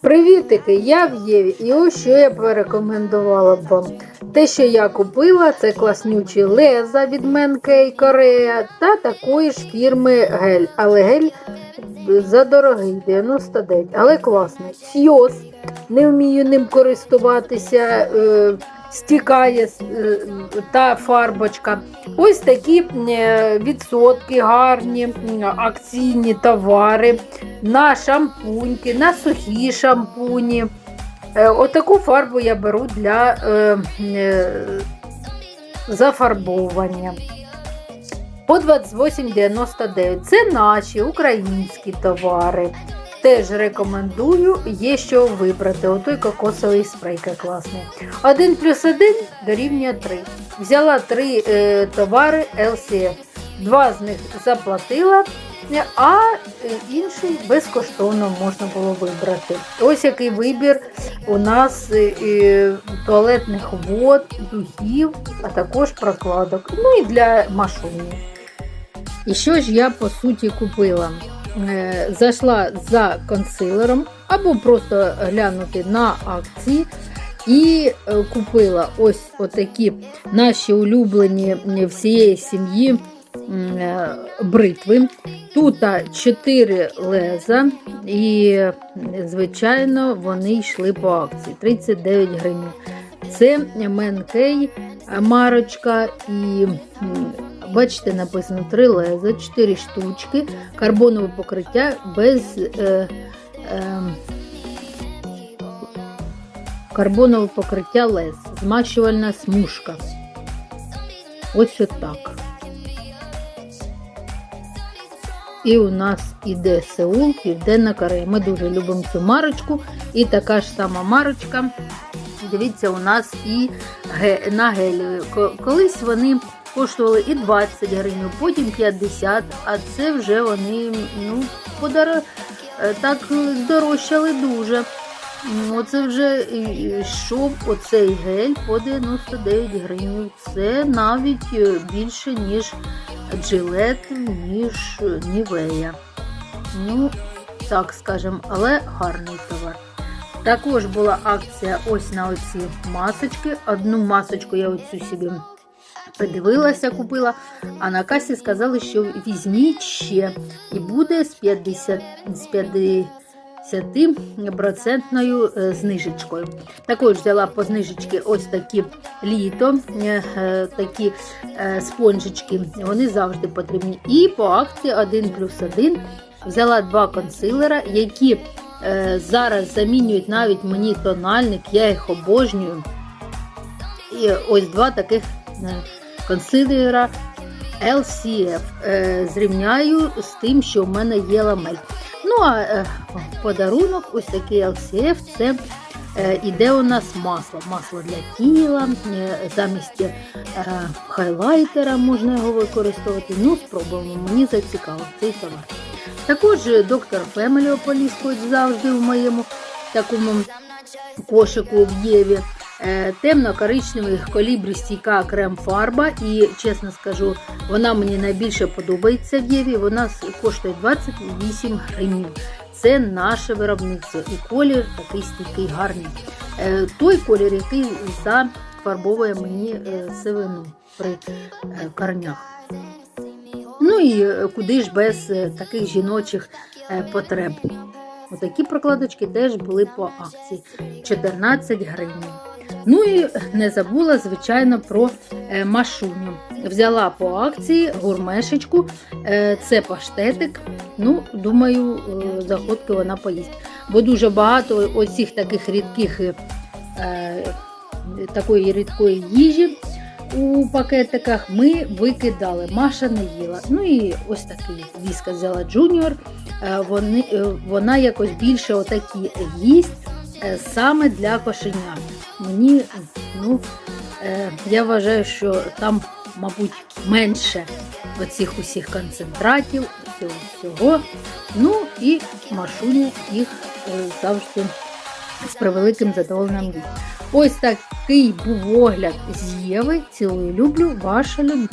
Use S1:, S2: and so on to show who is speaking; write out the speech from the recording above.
S1: Привітики, я в Єві, і ось що я порекомендувала б вам. Те, що я купила, це класнючі леза від Менкей Корея та такої ж фірми гель. Але гель задорогий, 99, але класний. Сйоз, не вмію ним користуватися, е, стікає е, та фарбочка. Ось такі е, відсотки, гарні акційні товари на шампуньки, на сухі шампуні. Е, Отаку фарбу я беру для зафарбовування. По 28,99. Це наші українські товари. Теж рекомендую, є що вибрати. Отой кокосовий спрейка класний. 1 плюс 1 дорівнює 3. Взяла 3 е, товари LCF. Два з них заплатила, а е, інший безкоштовно можна було вибрати. Ось який вибір у нас е, е, туалетних вод, духів, а також прокладок. Ну і для машини. І що ж я по суті купила? Е, Зайшла за консилером або просто глянути на акції. І е, купила ось отакі наші улюблені всієї сім'ї е, бритви. Тут 4 леза, і, звичайно, вони йшли по акції 39 гривень. Це Менкей марочка і бачите, написано 3 леза, 4 штучки, карбонове покриття без е, е, карбонове покриття лез, змащувальна смужка. Ось отак. І у нас іде Сеул, Південна Корея. Ми дуже любимо цю марочку. І така ж сама марочка. Дивіться, у нас і на гелі. Колись вони коштували і 20 гривень, потім 50, а це вже вони ну, подор... е, так здорожчали дуже. М, Оце вже йшов оцей гель по 99 гривень. Це навіть е, більше, ніж джилет, ніж нівея. Ну, так скажемо, але гарний товар. Також була акція ось на оці масочки. Одну масочку я оцю собі подивилася, купила, а на касі сказали, що візьміть ще. І буде з 50, з 50% е, знижечкою. Також взяла по знижечки ось такі літо, е, е, такі спонжички, вони завжди потрібні. І по акції 1 плюс 1 взяла два консилера, які зараз замінюють навіть мені тональник, я їх обожнюю. І ось два таких консилера LCF. Е, зрівняю з тим, що в мене є ламель. Ну, а е, подарунок, ось такий LCF, це е, іде у нас масло. Масло для тіла, е, замість е, хайлайтера можна його використовувати. Ну, спробуємо, мені зацікавив цей товар. Також е, доктор Фемелі ополіскують завжди в моєму такому кошику в Єві. Е, Темно-коричневий колібрі стійка крем-фарба. І чесно скажу, вона мені найбільше подобається в Єві. Вона коштує 28 гривень. Це наше виробництво. І колір такий стійкий гарний. Е, Той колір, який зафарбовує мені е, сивину при корнях. Ну і куди ж без таких жіночих потреб. Отакі прокладочки теж були по акції 14 гривень. Ну і не забула, звичайно, про е, машуню. Взяла по акції гурмешечку, е, це паштетик. Ну, думаю, е, заходки вона поїсть. Бо дуже багато оцих таких рідких такої рідкої їжі у пакетиках ми викидали. Маша не їла. Ну і ось такий віска взяла Джуніор. Вони, вона якось більше отакі їсть саме для кошенят. Мені, ну, е, я вважаю, що там, мабуть, менше оцих усіх концентратів, цього всього. Ну і Машуня їх е, завжди з превеликим задоволенням. Ось такий був огляд з Єви. Цілую люблю, ваша Людмила.